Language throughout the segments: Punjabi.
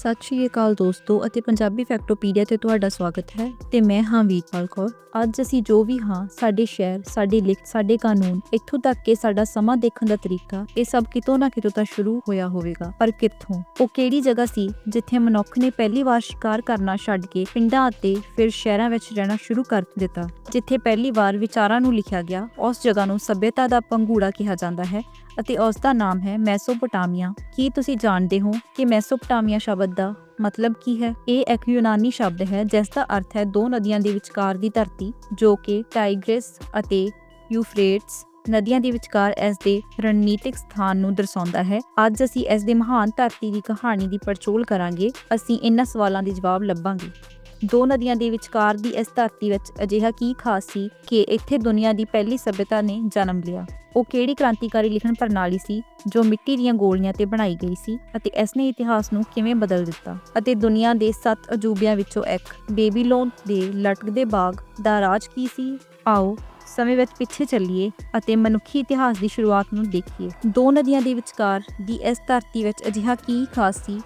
ਸਤਿ ਸ਼੍ਰੀ ਅਕਾਲ ਦੋਸਤੋ ਅਤੇ ਪੰਜਾਬੀ ਫੈਕਟੋਪੀਡੀਆ ਤੇ ਤੁਹਾਡਾ ਸਵਾਗਤ ਹੈ ਤੇ ਮੈਂ ਹਾਂ ਵੀਰਪਾਲ ਕੌਰ। ਅੱਜ ਅਸੀਂ ਜੋ ਵੀ ਹਾਂ, ਸਾਡੇ ਸ਼ਹਿਰ, ਸਾਡੀ ਲਿਖਤ ਸਾਡੇ ਕਾਨੂੰਨ, ਇੱਥੋਂ ਤੱਕ ਕਿ ਸਾਡਾ ਸਮਾਂ ਦੇਖਣ ਦਾ ਤਰੀਕਾ, ਇਹ ਸਭ ਕਿਤੋਂ ਨਾ ਕਿਤੋਂ ਤਾਂ ਸ਼ੁਰੂ ਹੋਇਆ ਹੋਵੇਗਾ। ਪਰ ਕਿੱਥੋਂ? ਉਹ ਕਿਹੜੀ ਜਗ੍ਹਾ ਸੀ ਜਿੱਥੇ ਮਨੁੱਖ ਨੇ ਪਹਿਲੀ ਵਾਰ ਸ਼ਿਕਾਰ ਕਰਨਾ ਛੱਡ ਕੇ ਪਿੰਡਾਂ ਅਤੇ ਫਿਰ ਸ਼ਹਿਰਾਂ ਵਿੱਚ ਰਹਿਣਾ ਸ਼ੁਰੂ ਕਰ ਦਿੱਤਾ, ਜਿੱਥੇ ਪਹਿਲੀ ਵਾਰ ਵਿਚਾਰਾਂ ਨੂੰ ਲਿਖਿਆ ਗਿਆ, ਉਸ ਜਗ੍ਹਾ ਨੂੰ ਸਭਿਅਤਾ ਦਾ ਪੰਗੂੜਾ ਕਿਹਾ ਜਾਂਦਾ ਹੈ। ਅਤੇ ਉਸ ਦਾ ਨਾਮ ਹੈ ਮੈਸੋਪੋਟਾਮੀਆ। ਕੀ ਤੁਸੀਂ ਜਾਣਦੇ ਹੋ ਕਿ ਮੈਸੋਪੋਟਾਮੀਆ ਸ਼ਬਦ ਦਾ ਮਤਲਬ ਕੀ ਹੈ? ਇਹ ਇੱਕ ਯੂਨਾਨੀ ਸ਼ਬਦ ਹੈ, ਜਿਸ ਦਾ ਅਰਥ ਹੈ ਦੋ ਨਦੀਆਂ ਦੇ ਵਿਚਕਾਰ ਦੀ ਧਰਤੀ, ਜੋ ਕਿ ਟਾਈਗ੍ਰਿਸ ਅਤੇ ਯੂਫਰੇਟਸ ਨਦੀਆਂ ਦੇ ਵਿਚਕਾਰ ਇਸ ਦੇ ਰਣਨੀਤਿਕ ਸਥਾਨ ਨੂੰ ਦਰਸਾਉਂਦਾ ਹੈ। ਅੱਜ ਅਸੀਂ ਇਸ ਦੇ ਮਹਾਨ ਧਰਤੀ ਦੀ ਕਹਾਣੀ ਦੀ ਪੜਚੋਲ ਕਰਾਂਗੇ। ਅਸੀਂ ਇਹਨਾਂ ਸਵਾਲਾਂ ਦੇ ਜਵਾਬ ਲੱਭਾਂਗੇ। ਦੋ ਨਦੀਆਂ ਦੇ ਵਿਚਕਾਰ ਦੀ ਇਸ ਧਰਤੀ ਵਿੱਚ ਅਜਿਹਾ ਕੀ ਖਾਸ ਸੀ ਕਿ ਇੱਥੇ ਦੁਨੀਆ ਦੀ ਪਹਿਲੀ ਸਭਿਅਤਾ ਨੇ ਜਨਮ ਲਿਆ। ਉਹ ਕਿਹੜੀ ਕ੍ਰਾਂਤੀਕਾਰੀ ਲਿਖਣ ਪ੍ਰਣਾਲੀ ਸੀ ਜੋ ਮਿੱਟੀ ਦੀਆਂ ਗੋਲੀਆਂ ਤੇ ਬਣਾਈ ਗਈ ਸੀ ਅਤੇ ਇਸ ਨੇ ਇਤਿਹਾਸ ਨੂੰ ਕਿਵੇਂ ਬਦਲ ਦਿੱਤਾ? ਅਤੇ ਦੁਨੀਆ ਦੇ ਸੱਤ ਅਜੂਬਿਆਂ ਵਿੱਚੋਂ ਇੱਕ, ਬੇਬੀਲੋਨ ਦੇ ਲਟਕਦੇ ਬਾਗ ਦਾ ਰਾਜ ਕੀ ਸੀ? ਆਓ, ਸਮੇਂ ਵਿੱਚ ਪਿੱਛੇ ਚੱਲੀਏ ਅਤੇ ਮਨੁੱਖੀ ਇਤਿਹਾਸ ਦੀ ਸ਼ੁਰੂਆਤ ਨੂੰ ਦੇਖੀਏ। ਦੋ ਨਦੀਆਂ ਦੇ ਵਿਚਕਾਰ ਦੀ ਇਸ ਧਰਤੀ ਵਿੱਚ ਅਜਿਹਾ ਕੀ ਖਾਸ ਸੀ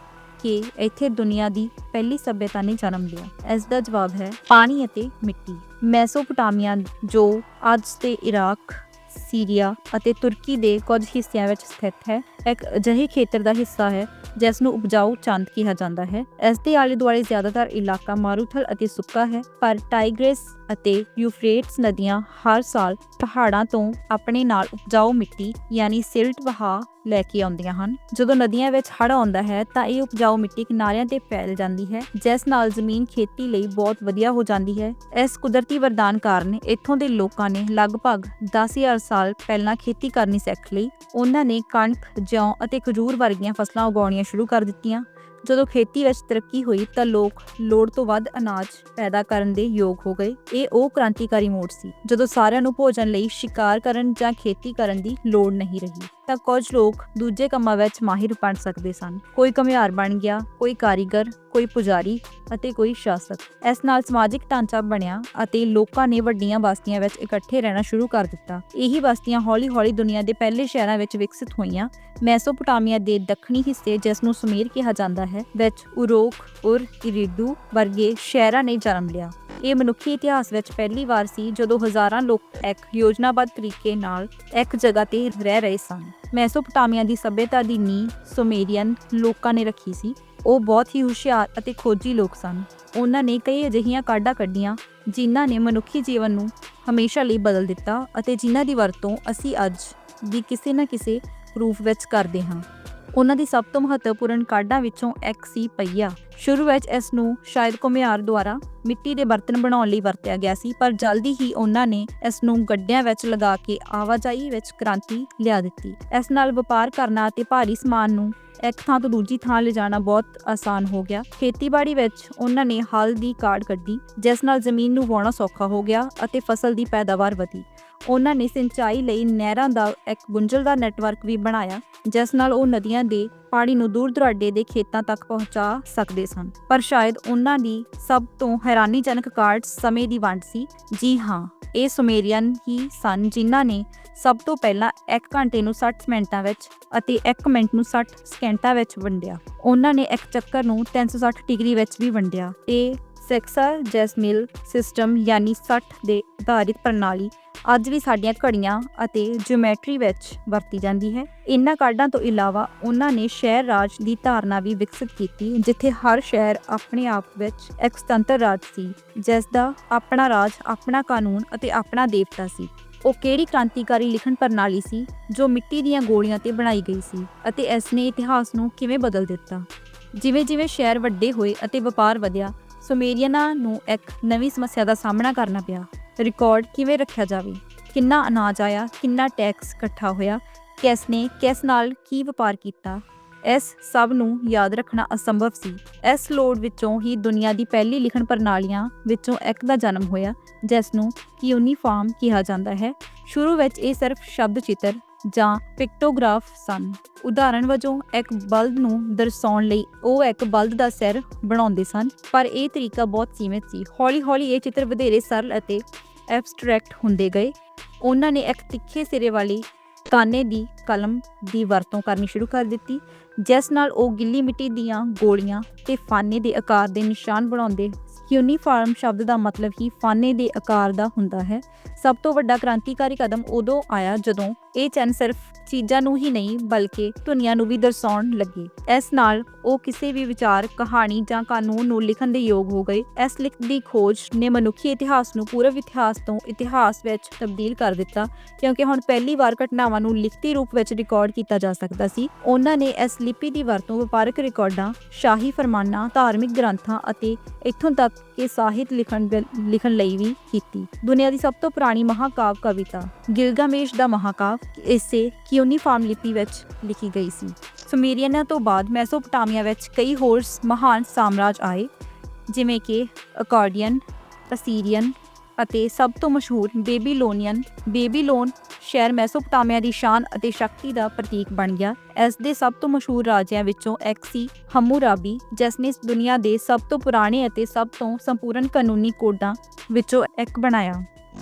ਕਿ ਇੱਥੇ ਦੁਨੀਆ ਦੀ ਪਹਿਲੀ ਸਭਿਅਤਾ ਨੇ ਜਨਮ ਲਿਆ। ਇਸ ਦਾ ਜਵਾਬ ਹੈ ਪਾਣੀ ਅਤੇ ਮਿੱਟੀ। ਮੈਸੋਪੋਟਾਮੀਆ ਜੋ ਅੱਜ ਦੇ ਇਰਾਕ ਸੀਰੀਆ ਅਤੇ ਤੁਰਕੀ ਦੇ ਕੁਝ ਹਿੱਸਿਆਂ ਵਿੱਚ ਸਥਿਤ ਹੈ। ਇੱਕ ਅਜਿਹੇ ਖੇਤਰ ਦਾ ਹਿੱਸਾ ਹੈ, ਜਿਸ ਨੂੰ ਉਪਜਾਊ ਚੰਦ ਕਿਹਾ ਜਾਂਦਾ ਹੈ। ਇਸ ਦੇ ਆਲੇ ਦੁਆਲੇ ਜ਼ਿਆਦਾਤਰ ਇਲਾਕਾ ਮਾਰੂਥਲ ਅਤੇ ਸੁੱਕਾ ਹੈ, ਪਰ ਟਾਈਗ੍ਰਿਸ ਅਤੇ ਯੂਫਰੇਟਸ ਨਦੀਆਂ ਹਰ ਸਾਲ ਪਹਾੜਾਂ ਤੋਂ ਆਪਣੇ ਨਾਲ ਉਪਜਾਊ ਮਿੱਟੀ, ਯਾਨੀ ਸਿਲਟ ਵਹਾ, ਲੈ ਕੇ ਆਉਂਦੀਆਂ ਹਨ। ਜਦੋਂ ਨਦੀਆਂ ਵਿੱਚ ਹੜ੍ਹ ਆਉਂਦਾ ਹੈ, ਤਾਂ ਇਹ ਉਪਜਾਊ ਮਿੱਟੀ ਕਿਨਾਰਿਆਂ ਤੇ ਫੈਲ ਜਾਂਦੀ ਹੈ, ਜਿਸ ਨਾਲ ਜ਼ਮੀਨ ਖੇਤੀ ਲਈ ਬਹੁਤ ਵਧੀਆ ਹੋ ਜਾਂਦੀ ਹੈ। ਇਸ ਕੁਦਰਤੀ ਵਰਦਾਨ ਕਾਰਨ ਇੱਥੋਂ ਦੇ ਲੋਕਾਂ ਨੇ ਲਗਭਗ 10000 ਸਾਲ ਪਹਿਲਾਂ ਖੇਤੀ ਕਰਨੀ ਸਿੱਖ ਲਈ, ਉਹਨਾਂ ਨੇ ਕਣਕ, ਜੌਂ ਅਤੇ ਖਜੂਰ ਵਰਗੀਆਂ ਫਸਲਾਂ ਉਗਾਉਣੀਆਂ ਸ਼ੁਰੂ ਕਰ ਦਿੱਤੀਆਂ। ਜਦੋਂ ਖੇਤੀ ਵਿੱਚ ਤਰੱਕੀ ਹੋਈ ਤਾਂ ਲੋਕ ਲੋੜ ਤੋਂ ਵੱਧ ਅਨਾਜ ਪੈਦਾ ਕਰਨ ਦੇ ਯੋਗ ਹੋ ਗਏ। ਇਹ ਉਹ ਕ੍ਰਾਂਤੀਕਾਰੀ ਮੋੜ ਸੀ, ਜਦੋਂ ਸਾਰਿਆਂ ਨੂੰ ਭੋਜਨ ਲਈ ਸ਼ਿਕਾਰ ਕਰਨ ਜਾਂ ਖੇਤੀ ਕਰਨ ਦੀ ਲੋੜ ਨਹੀਂ ਰਹੀ। ਤਾਂ ਕੁਝ ਲੋਕ ਦੂਜੇ ਕੰਮਾਂ ਵਿੱਚ ਮਾਹਿਰ ਬਣ ਸਕਦੇ ਸਨ। ਕੋਈ ਘੁਮਿਆਰ ਬਣ ਗਿਆ, ਕੋਈ ਕਾਰੀਗਰ, ਕੋਈ ਪੁਜਾਰੀ ਅਤੇ ਕੋਈ ਸ਼ਾਸਕ। ਇਸ ਨਾਲ ਸਮਾਜਿਕ ਢਾਂਚਾ ਬਣਿਆ ਅਤੇ ਲੋਕਾਂ ਨੇ ਵੱਡੀਆਂ ਬਸਤੀਆਂ ਵਿੱਚ ਇਕੱਠੇ ਰਹਿਣਾ ਸ਼ੁਰੂ ਕਰ ਦਿੱਤਾ। ਇਹੀ ਬਸਤੀਆਂ ਹੌਲੀ-ਹੌਲੀ ਦੁਨੀਆ ਦੇ ਪਹਿਲੇ ਸ਼ਹਿਰਾਂ ਵਿੱਚ ਵਿਕਸਿਤ ਹੋਈਆਂ। ਮੈਸੋਪੋਟਾਮੀਆ ਦੇ ਦੱਖਣੀ ਹਿੱਸੇ, ਜਿਸ ਨੂੰ ਸੁਮੇਰ ਕਿਹਾ ਜਾਂਦਾ ਹੈ, ਵਿੱਚ ਉਰੋਕ, ਉਰ, ਇਰੀਡੂ ਵਰਗੇ ਸ਼ਹਿਰਾਂ ਨੇ ਜਨਮ ਲਿਆ। ਇਹ ਮਨੁੱਖੀ ਇਤਿਹਾਸ ਵਿੱਚ ਪਹਿਲੀ ਵਾਰ ਸੀ ਜਦੋਂ ਹਜ਼ਾਰਾਂ ਲੋਕ ਇੱਕ ਯੋਜਨਾਬੱਧ ਤਰੀਕੇ ਨਾਲ ਇੱਕ ਜਗ੍ਹਾ ਤੇ ਰਹਿ ਰਹੇ ਸਨ। ਮੈਸੋਪੋਟਾਮੀਆ ਦੀ ਸਭਿਅਤਾ ਦੀ ਨੀਂਹ ਸੁਮੇਰੀਅਨ ਲੋਕਾਂ ਨੇ ਰੱਖੀ ਸੀ। ਉਹ ਬਹੁਤ ਹੀ ਹੁਸ਼ਿਆਰ ਅਤੇ ਖੋਜੀ ਲੋਕ ਸਨ। ਉਹਨਾਂ ਨੇ ਕਈ ਅਜਿਹੀਆਂ ਕਾਢਾਂ ਕੱਢੀਆਂ, ਜਿਨ੍ਹਾਂ ਨੇ ਮਨੁੱਖੀ ਜੀਵਨ ਨੂੰ ਹਮੇਸ਼ਾ ਲਈ ਬਦਲ ਦਿੱਤਾ ਅਤੇ ਜਿਨ੍ਹਾਂ ਦੀ ਵਰਤੋਂ ਅਸੀਂ ਅੱਜ ਵੀ ਕਿਸੇ ਨਾ ਕਿਸੇ ਰੂਪ ਵਿੱਚ ਕਰਦੇ ਹਾਂ। ਉਹਨਾਂ ਦੀ ਸਭ ਤੋਂ ਮਹੱਤਵਪੂਰਨ ਕਾਢਾਂ ਵਿੱਚੋਂ ਇੱਕ ਸੀ ਪਈਆ ਸ਼ੁਰੂ ਵਿੱਚ ਇਸ ਨੂੰ ਸ਼ਾਇਦ ਘੁਮਿਆਰ ਦੁਆਰਾ ਮਿੱਟੀ ਦੇ ਬਰਤਨ ਬਣਾਉਣ ਲਈ ਵਰਤਿਆ ਗਿਆ ਸੀ, ਪਰ ਜਲਦੀ ਹੀ ਉਹਨਾਂ ਨੇ ਇਸ ਨੂੰ ਗੱਡਿਆਂ ਵਿੱਚ ਲਗਾ ਕੇ ਆਵਾਜਾਈ ਵਿੱਚ ਕ੍ਰਾਂਤੀ ਲਿਆ ਦਿੱਤੀ। ਇਸ ਨਾਲ ਵਪਾਰ ਕਰਨਾ ਅਤੇ ਭਾਰੀ ਸਮਾਨ ਨੂੰ ਇੱਕ ਥਾਂ ਤੋਂ ਦੂਜੀ ਥਾਂ ਲਿਜਾਣਾ ਬਹੁਤ ਆਸਾਨ ਹੋ ਗਿਆ। ਖੇਤੀਬਾੜੀ ਵਿੱਚ ਉਹਨਾਂ ਨੇ ਹਲ ਦੀ ਕਾਢ ਕੱਢੀ, ਜਿਸ ਨਾਲ ਜ਼ਮੀਨ ਨੂੰ ਵਾਹੁਣਾ ਸੌਖਾ ਹੋ ਗਿਆ ਅਤੇ ਫਸਲ ਦੀ ਪੈਦਾਵਾਰ ਵਧੀ। ਉਹਨਾਂ ਨੇ ਸਿੰਚਾਈ ਲਈ ਨਹਿਰਾਂ ਦਾ ਇੱਕ ਗੁੰਝਲਦਾਰ ਨੈਟਵਰਕ ਵੀ ਬਣਾਇਆ, ਜਿਸ ਨਾਲ ਉਹ ਨਦੀਆਂ ਦੇ ਪਾਣੀ ਨੂੰ ਦੂਰ ਦੁਰਾਡੇ ਦੇ ਖੇਤਾਂ ਤੱਕ ਪਹੁੰਚਾ ਸਕਦੇ ਸਨ। ਪਰ ਸ਼ਾਇਦ ਉਹਨਾਂ ਦੀ ਸਭ ਤੋਂ ਹੈਰਾਨੀਜਨਕ ਕਾਢ ਸਮੇਂ ਦੀ ਵੰਡ ਸੀ। ਜੀ ਹਾਂ, ਇਹ ਸੁਮੇਰੀਅਨ ਹੀ ਸਨ ਜਿਨ੍ਹਾਂ ਨੇ ਸਭ ਤੋਂ ਪਹਿਲਾਂ 1 ਘੰਟੇ ਨੂੰ 60 ਮਿੰਟਾਂ ਵਿੱਚ ਅਤੇ 1 ਮਿੰਟ ਨੂੰ 60 ਸਕਿੰਟਾਂ ਵਿੱਚ ਵੰਡਿਆ। ਉਹਨਾਂ ਨੇ ਇੱਕ ਚੱਕਰ ਨੂੰ 360 ਡਿਗਰੀ ਵਿੱਚ ਵੀ ਵੰਡਿਆ। ਤੇ ਸੈਕਸਾ ਜੈਸਮਿਲ ਸਿਸਟਮ ਯਾਨੀ 60 ਦੇ ਆਧਾਰਿਤ ਪ੍ਰਣਾਲੀ ਅੱਜ ਵੀ ਸਾਡੀਆਂ ਘੜੀਆਂ ਅਤੇ ਜਿਓਮੈਟਰੀ ਵਿੱਚ ਵਰਤੀ ਜਾਂਦੀ ਹੈ। ਇਨ੍ਹਾਂ ਕਾਢਾਂ ਤੋਂ ਇਲਾਵਾ ਉਹਨਾਂ ਨੇ ਸ਼ਹਿਰ ਰਾਜ ਦੀ ਧਾਰਨਾ ਵੀ ਵਿਕਸਿਤ ਕੀਤੀ, ਜਿੱਥੇ ਹਰ ਸ਼ਹਿਰ ਆਪਣੇ ਆਪ ਵਿੱਚ ਇੱਕ ਸੁਤੰਤਰ ਰਾਜ ਸੀ ਜਿਸ ਦਾ ਆਪਣਾ ਰਾਜ, ਆਪਣਾ ਕਾਨੂੰਨ ਅਤੇ ਆਪਣਾ ਦੇਵਤਾ ਸੀ। ਉਹ ਕਿਹੜੀ ਕ੍ਰਾਂਤੀਕਾਰੀ ਲਿਖਣ ਪ੍ਰਣਾਲੀ ਸੀ, ਜੋ ਮਿੱਟੀ ਦੀਆਂ ਗੋਲੀਆਂ ਤੇ ਬਣਾਈ ਗਈ ਸੀ ਅਤੇ ਇਸ ਨੇ ਇਤਿਹਾਸ ਨੂੰ ਕਿਵੇਂ ਬਦਲ ਦਿੱਤਾ? ਜਿਵੇਂ-ਜਿਵੇਂ ਸ਼ਹਿਰ ਵੱਡੇ ਹੋਏ ਅਤੇ ਵਪਾਰ ਵਧਿਆ ਸੁਮੇਰੀਅਨਾਂ ਨੂੰ ਇੱਕ ਨਵੀਂ ਸਮੱਸਿਆ ਦਾ ਸਾਹਮਣਾ ਕਰਨਾ ਪਿਆ। ਰਿਕਾਰਡ ਕਿਵੇਂ ਰੱਖਿਆ ਜਾਵੇ? ਕਿੰਨਾ ਅਨਾਜ ਆਇਆ? ਕਿੰਨਾ ਟੈਕਸ ਇਕੱਠਾ ਹੋਇਆ? ਕਿਸ ਨੇ ਕਿਸ ਨਾਲ ਕੀ ਵਪਾਰ ਕੀਤਾ? ਇਸ ਸਭ ਨੂੰ ਯਾਦ ਰੱਖਣਾ ਅਸੰਭਵ ਸੀ। ਇਸ ਲੋੜ ਵਿੱਚੋਂ ਹੀ ਦੁਨੀਆ ਦੀ ਪਹਿਲੀ ਲਿਖਣ ਪ੍ਰਣਾਲੀਆਂ ਵਿੱਚੋਂ ਇੱਕ ਦਾ ਜਨਮ ਹੋਇਆ ਜਿਸ ਨੂੰ ਯੂਨੀਫਾਰਮ ਕਿਹਾ ਜਾਂਦਾ ਹੈ। ਸ਼ੁਰੂ ਵਿੱਚ ਇਹ ਸਿਰਫ ਸ਼ਬਦ ਚਿੱਤਰ ਜਾਂ ਪਿਕਟੋਗ੍ਰਾਫ ਸਨ। ਉਦਾਹਰਣ ਵਜੋਂ, ਇੱਕ ਬਲਦ ਨੂੰ ਦਰਸਾਉਣ ਲਈ ਉਹ ਇੱਕ ਬਲਦ ਦਾ ਸਿਰ ਬਣਾਉਂਦੇ ਸਨ, ਪਰ ਇਹ ਤਰੀਕਾ ਬਹੁਤ ਸੀਮਿਤ ਸੀ। ਹੌਲੀ-ਹੌਲੀ ਇਹ ਚਿੱਤਰ ਵਧੇਰੇ ਸਰਲ ਅਤੇ ਐਬਸਟ੍ਰੈਕਟ ਹੁੰਦੇ ਗਏ। ਉਹਨਾਂ ਨੇ ਇੱਕ ਤਿੱਖੇ ਸਿਰੇ ਵਾਲੀ ਤਾਨੇ ਦੀ ਕਲਮ ਦੀ ਵਰਤੋਂ ਕਰਨੀ ਸ਼ੁਰੂ ਕਰ ਦਿੱਤੀ, ਜਿਸ ਨਾਲ ਉਹ ਗਿੱਲੀ ਮਿੱਟੀ ਦੀਆਂ ਗੋਲੀਆਂ ਤੇ ਫਾਨੇ ਦੇ ਆਕਾਰ ਦੇ ਨਿਸ਼ਾਨ ਬਣਾਉਂਦੇ ਯੂਨੀਫਾਰਮ ਸ਼ਬਦ ਦਾ ਮਤਲਬ ਹੀ ਫਾਨੇ ਦੇ ਆਕਾਰ ਦਾ ਹੁੰਦਾ ਹੈ। ਸਭ ਤੋਂ ਵੱਡਾ ਕ੍ਰਾਂਤੀਕਾਰੀ ਕਦਮ ਉਦੋਂ ਆਇਆ ਜਦੋਂ ਇਹ ਚਿੰਨ੍ਹ ਸਿਰਫ ਚੀਜ਼ਾਂ ਨੂੰ ਹੀ ਨਹੀਂ, ਬਲਕਿ ਦੁਨੀਆ ਨੂੰ ਵੀ ਦਰਸਾਉਣ ਲੱਗੇ। ਇਸ ਨਾਲ ਉਹ ਕਿਸੇ ਵੀ ਵਿਚਾਰ, ਕਹਾਣੀ ਜਾਂ ਕਾਨੂੰਨ ਨੂੰ ਲਿਖਣ ਦੇ ਯੋਗ ਹੋ ਗਏ। ਇਸ ਲਿਖਤ ਦੀ ਖੋਜ ਨੇ ਮਨੁੱਖੀ ਇਤਿਹਾਸ ਨੂੰ ਪੂਰਵ ਇਤਿਹਾਸ ਤੋਂ ਇਤਿਹਾਸ ਵਿੱਚ ਤਬਦੀਲ ਕਰ ਦਿੱਤਾ, ਕਿਉਂਕਿ ਹੁਣ ਪਹਿਲੀ ਵਾਰ ਘਟਨਾਵਾਂ ਨੂੰ ਲਿਖਤੀ ਰੂਪ ਵਿੱਚ ਰਿਕਾਰਡ ਕੀਤਾ ਜਾ ਸਕਦਾ ਸੀ। ਉਹਨਾਂ ਨੇ ਇਸ ਲਿਪੀ ਦੀ ਵਰਤੋਂ ਵਪਾਰਕ ਰਿਕਾਰਡਾਂ, ਸ਼ਾਹੀ ਫਰਮਾਨਾਂ, ਧਾਰਮਿਕ ਗ੍ਰੰਥਾਂ ਅਤੇ ਇੱਥੋਂ ਤੱਕ ਕਿ ਸਾਹਿਤ ਲਿਖਣ ਲਿਖਣ ਲਈ ਵੀ ਕੀਤੀ। ਦੁਨੀਆ ਦੀ ਸਭ ਤੋਂ ਪੁਰਾਣੀ ਮਹਾਕਾਵ ਕਵਿਤਾ, ਗਿਲਗਾਮੇਸ਼ ਦਾ ਮਹਾਕਾਵ, ਇਸੇ ਕਿਉਨੀਫਾਰਮ ਲਿਪੀ ਵਿੱਚ ਲਿਖੀ ਗਈ ਸੀ। ਸੁਮੇਰੀਅਨਾਂ ਤੋਂ ਬਾਅਦ ਮੈਸੋਪੋਟਾਮੀਆ ਵਿੱਚ ਕਈ ਹੋਰ ਮਹਾਨ ਸਾਮਰਾਜ ਆਏ, ਜਿਵੇਂ ਕਿ ਅਕਾਰਡੀਅਨ, ਅਸੀਰੀਅਨ ਅਤੇ ਸਭ ਤੋਂ ਮਸ਼ਹੂਰ ਬੇਬੀਲੋਨੀਅਨ ਬੇਬੀਲੋਨ ਸ਼ਹਿਰ ਮੈਸੋਪੋਟਾਮੀਆ ਦੀ ਸ਼ਾਨ ਅਤੇ ਸ਼ਕਤੀ ਦਾ ਪ੍ਰਤੀਕ ਬਣ ਗਿਆ। ਇਸ ਦੇ ਸਭ ਤੋਂ ਮਸ਼ਹੂਰ ਰਾਜਿਆਂ ਵਿੱਚੋਂ ਇੱਕ ਸੀ ਹਮੂਰਾਬੀ, ਜਿਸ ਨੇ ਦੁਨੀਆ ਦੇ ਸਭ ਤੋਂ ਪੁਰਾਣੇ ਅਤੇ ਸਭ ਤੋਂ ਸੰਪੂਰਨ ਕਾਨੂੰਨੀ ਕੋਡਾਂ ਵਿੱਚੋਂ ਇੱਕ ਬਣਾਇਆ।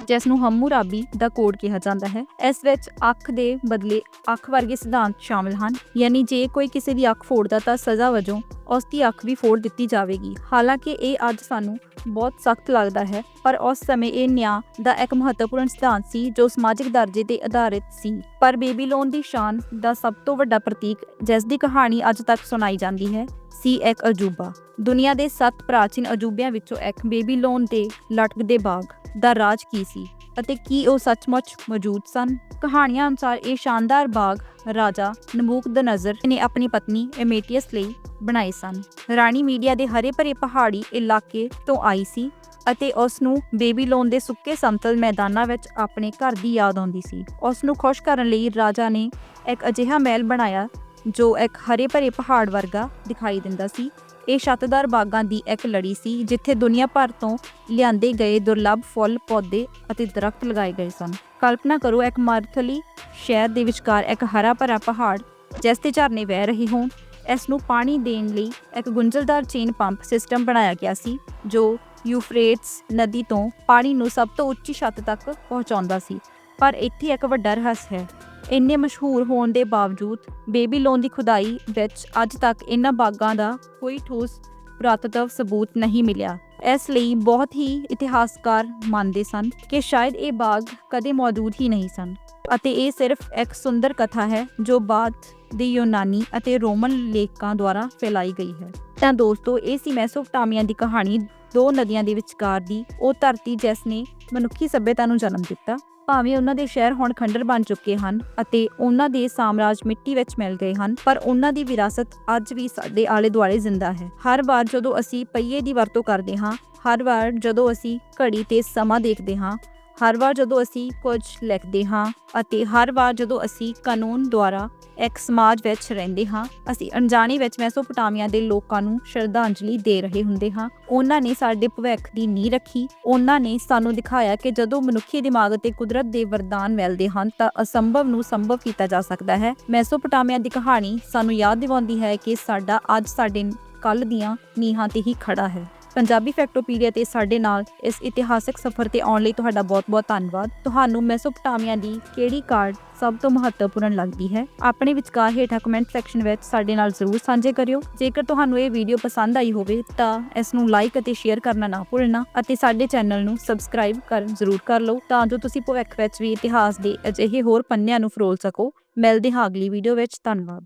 ਜਿਸ ਨੂੰ ਹਮੂਰਾਬੀ ਦਾ ਕੋਡ ਕਿਹਾ ਜਾਂਦਾ ਹੈ, ਇਸ ਵਿੱਚ ਅੱਖ ਦੇ ਬਦਲੇ ਅੱਖ ਵਰਗੇ ਸਿਧਾਂਤ ਸ਼ਾਮਲ ਹਨ। ਯਾਨੀ ਜੇ ਕੋਈ ਕਿਸੇ ਦੀ ਅੱਖ ਫੋੜਦਾ ਤਾਂ ਸਜ਼ਾ ਵਜੋਂ ਉਸ ਦੀ ਅੱਖ ਵੀ ਫੋੜ ਦਿੱਤੀ ਜਾਵੇਗੀ। ਹਾਲਾਂਕਿ ਇਹ ਅੱਜ ਸਾਨੂੰ ਬਹੁਤ ਸਖਤ ਲੱਗਦਾ ਹੈ, ਪਰ ਉਸ ਸਮੇਂ ਇਹ ਨਿਆਂ ਦਾ ਇੱਕ ਮਹੱਤਵਪੂਰਨ ਸਿਧਾਂਤ ਸੀ ਜੋ ਸਮਾਜਿਕ ਦਰਜੇ ਤੇ ਆਧਾਰਿਤ ਸੀ। ਪਰ ਬੇਬੀਲੋਨ ਦੀ ਸ਼ਾਨ ਦਾ ਸਭ ਤੋਂ ਵੱਡਾ ਪ੍ਰਤੀਕ, ਜਿਸ ਦੀ ਕਹਾਣੀ ਅੱਜ ਤੱਕ ਸੁਣਾਈ ਜਾਂਦੀ ਹੈ ਸੀ ਇੱਕ ਅਜੂਬਾ। ਦੁਨੀਆ ਦੇ ਸੱਤ ਪ੍ਰਾਚੀਨ ਅਜੂਬਿਆਂ ਵਿੱਚੋਂ ਇੱਕ ਬੇਬੀਲੋਨ ਦੇ ਲਟਕਦੇ ਬਾਗ ਦਾ ਰਾਜ ਕੀ ਸੀ ਅਤੇ ਕੀ ਉਹ ਸੱਚਮੁੱਚ ਮੌਜੂਦ ਸਨ? ਕਹਾਣੀਆਂ ਅਨੁਸਾਰ ਇਹ ਸ਼ਾਨਦਾਰ ਬਾਗ ਰਾਜਾ ਨਬੂਕਦਨਜ਼ਰ ਨੇ ਆਪਣੀ ਪਤਨੀ ਐਮੇਟੀਅਸ ਲਈ ਬਣਾਏ ਸਨ। ਰਾਣੀ ਮੀਡੀਆ ਦੇ ਹਰੇ ਭਰੇ ਪਹਾੜੀ ਇਲਾਕੇ ਤੋਂ ਆਈ ਸੀ ਅਤੇ ਉਸ ਨੂੰ ਬੇਬੀਲੋਨ ਦੇ ਸੁੱਕੇ ਸਮਤਲ ਮੈਦਾਨਾਂ ਵਿੱਚ ਆਪਣੇ ਘਰ ਦੀ ਯਾਦ ਆਉਂਦੀ ਸੀ। ਉਸ ਨੂੰ ਖੁਸ਼ ਕਰਨ ਲਈ ਰਾਜਾ ਨੇ ਇੱਕ ਅਜਿਹਾ ਮਹਿਲ ਬਣਾਇਆ ਜੋ ਇੱਕ ਹਰੇ ਭਰੇ ਪਹਾੜ ਵਰਗਾ ਦਿਖਾਈ ਦਿੰਦਾ ਸੀ। ਇਹ ਛੱਤਦਾਰ ਬਾਗਾਂ ਦੀ ਇੱਕ ਲੜੀ ਸੀ, ਜਿੱਥੇ ਦੁਨੀਆ ਭਰ ਤੋਂ ਲਿਆਂਦੇ ਗਏ ਦੁਰਲੱਭ ਫੁੱਲ, ਪੌਦੇ ਅਤੇ ਦਰਖਤ ਲਗਾਏ ਗਏ ਸਨ। ਕਲਪਨਾ ਕਰੋ ਇੱਕ ਮਰਥਲੀ ਸ਼ਹਿਰ ਦੇ ਵਿਚਕਾਰ ਇੱਕ ਹਰਾ ਭਰਾ ਪਹਾੜ, ਜਿਸ ਤੇ ਝਰਨੇ ਵਹਿ ਰਹੇ ਹੋਣ। ਇਸ ਨੂੰ ਪਾਣੀ ਦੇਣ ਲਈ ਇੱਕ ਗੁੰਝਲਦਾਰ ਚੇਨ ਪੰਪ ਸਿਸਟਮ ਬਣਾਇਆ ਗਿਆ ਸੀ, ਜੋ ਯੂਫਰੇਟਸ ਨਦੀ ਤੋਂ ਪਾਣੀ ਨੂੰ ਸਭ ਤੋਂ ਉੱਚੀ ਛੱਤ ਤੱਕ ਪਹੁੰਚਾਉਂਦਾ ਸੀ। ਪਰ ਇੱਥੇ ਇੱਕ ਵੱਡਾ ਰਹੱਸ ਹੈ। ਇੰਨੇ ਮਸ਼ਹੂਰ ਹੋਣ ਦੇ ਬਾਵਜੂਦ ਬੇਬੀਲੋਨ ਦੀ ਖੁਦਾਈ ਵਿੱਚ ਅੱਜ ਤੱਕ ਇਹਨਾਂ ਬਾਗਾਂ ਦਾ ਕੋਈ ਠੋਸ ਪੁਰਾਤਤਵ ਸਬੂਤ ਨਹੀਂ ਮਿਲਿਆ। ਇਸ ਲਈ ਬਹੁਤ ਹੀ ਇਤਿਹਾਸਕਾਰ ਮੰਨਦੇ ਸਨ ਕਿ ਸ਼ਾਇਦ ਇਹ ਬਾਗ ਕਦੇ ਮੌਜੂਦ ਹੀ ਨਹੀਂ ਸਨ ਅਤੇ ਇਹ ਸਿਰਫ ਇੱਕ ਸੁੰਦਰ ਕਥਾ ਹੈ ਜੋ ਬਾਅਦ ਦੇ ਯੂਨਾਨੀ ਅਤੇ ਰੋਮਨ ਲੇਖਕਾਂ ਦੁਆਰਾ ਫੈਲਾਈ ਗਈ ਹੈ। ਤਾਂ ਦੋਸਤੋ, ਇਹ ਸੀ ਮੈਸੋਪਟਾਮੀਆ ਦੀ ਕਹਾਣੀ ਦੋ ਨਦੀਆਂ ਦੇ ਵਿਚਕਾਰ ਦੀ ਉਹ ਧਰਤੀ ਜਿਸ ਨੇ ਮਨੁੱਖੀ ਸੱਭਿਅਤਾ ਨੂੰ ਜਨਮ ਦਿੱਤਾ, ਭਾਵੇਂ ਉਹਨਾਂ ਦੇ ਸ਼ਹਿਰ ਹੁਣ ਖੰਡਰ ਬਣ ਚੁੱਕੇ ਹਨ ਅਤੇ ਉਹਨਾਂ ਦੇ ਸਾਮਰਾਜ ਮਿੱਟੀ ਵਿੱਚ ਮਿਲ ਗਏ ਹਨ, ਪਰ ਉਹਨਾਂ ਦੀ ਵਿਰਾਸਤ ਅੱਜ ਵੀ ਸਾਡੇ ਆਲੇ ਦੁਆਲੇ ਜ਼ਿੰਦਾ ਹੈ। ਹਰ ਵਾਰ ਜਦੋਂ ਅਸੀਂ ਪਹੀਏ ਦੀ ਵਰਤੋਂ ਕਰਦੇ ਹਾਂ, ਹਰ ਵਾਰ ਜਦੋਂ ਅਸੀਂ ਘੜੀ ਤੇ ਸਮਾਂ ਦੇਖਦੇ ਹਾਂ ਹਰ ਵਾਰ ਜਦੋਂ ਅਸੀਂ ਕੁਝ ਲਿਖਦੇ ਹਾਂ ਅਤੇ ਹਰ ਵਾਰ ਜਦੋਂ ਅਸੀਂ ਕਾਨੂੰਨ ਦੁਆਰਾ ਇੱਕ ਸਮਾਜ ਵਿੱਚ ਰਹਿੰਦੇ ਹਾਂ, ਅਸੀਂ ਅਣਜਾਣੇ ਵਿੱਚ ਮੈਸੋਪੋਟਾਮੀਆ ਦੇ ਲੋਕਾਂ ਨੂੰ ਸ਼ਰਧਾਂਜਲੀ ਦੇ ਰਹੇ ਹੁੰਦੇ ਹਾਂ। ਉਹਨਾਂ ਨੇ ਸਾਡੇ ਭਵਿੱਖ ਦੀ ਨੀਂਹ ਰੱਖੀ। ਉਹਨਾਂ ਨੇ ਸਾਨੂੰ ਦਿਖਾਇਆ ਕਿ ਜਦੋਂ ਮਨੁੱਖੀ ਦਿਮਾਗ ਅਤੇ ਕੁਦਰਤ ਦੇ ਵਰਦਾਨ ਮਿਲਦੇ ਹਨ, ਤਾਂ ਅਸੰਭਵ ਨੂੰ ਸੰਭਵ ਕੀਤਾ ਜਾ ਸਕਦਾ ਹੈ। ਮੈਸੋਪੋਟਾਮੀਆ ਦੀ ਕਹਾਣੀ ਸਾਨੂੰ ਯਾਦ ਦਿਵਾਉਂਦੀ ਹੈ ਕਿ ਸਾਡਾ ਅੱਜ ਸਾਡੇ ਕੱਲ ਦੀਆਂ ਨੀਹਾਂ ਤੇ ਹੀ ਖੜਾ ਹੈ। ਪੰਜਾਬੀ ਫੈਕਟੋਪੀਡੀਆ ਤੇ ਸਾਡੇ ਨਾਲ ਇਸ ਇਤਿਹਾਸਕ ਸਫ਼ਰ ਤੇ ਆਉਣ ਲਈ ਤੁਹਾਡਾ ਬਹੁਤ-ਬਹੁਤ ਧੰਨਵਾਦ। ਤੁਹਾਨੂੰ ਮੈਸੋਪੋਟਾਮੀਆ ਦੀ ਕਿਹੜੀ ਕਾਰਡ ਸਭ ਤੋਂ ਮਹੱਤਵਪੂਰਨ ਲੱਗਦੀ ਹੈ? ਆਪਣੇ ਵਿਚਕਾਰ ਹੇਠਾਂ ਕਮੈਂਟ ਸੈਕਸ਼ਨ ਵਿੱਚ ਸਾਡੇ ਨਾਲ ਜ਼ਰੂਰ ਸਾਂਝੇ ਕਰਿਓ। ਜੇਕਰ ਤੁਹਾਨੂੰ ਇਹ ਵੀਡੀਓ ਪਸੰਦ ਆਈ ਹੋਵੇ, ਤਾਂ ਇਸ ਨੂੰ ਲਾਈਕ ਅਤੇ ਸ਼ੇਅਰ ਕਰਨਾ ਨਾ ਭੁੱਲਣਾ ਅਤੇ ਸਾਡੇ ਚੈਨਲ ਨੂੰ ਸਬਸਕ੍ਰਾਈਬ ਕਰ ਜ਼ਰੂਰ ਕਰ ਲਓ, ਤਾਂ ਜੋ ਤੁਸੀਂ ਭਵਿੱਖ ਵਿੱਚ ਵੀ ਇਤਿਹਾਸ ਦੇ ਅਜਿਹੇ ਹੋਰ ਪੰਨਿਆਂ ਨੂੰ ਫਰੋਲ ਸਕੋ। ਮਿਲਦੇ ਹਾਂ ਅਗਲੀ ਵੀਡੀਓ ਵਿੱਚ। ਧੰਨਵਾਦ।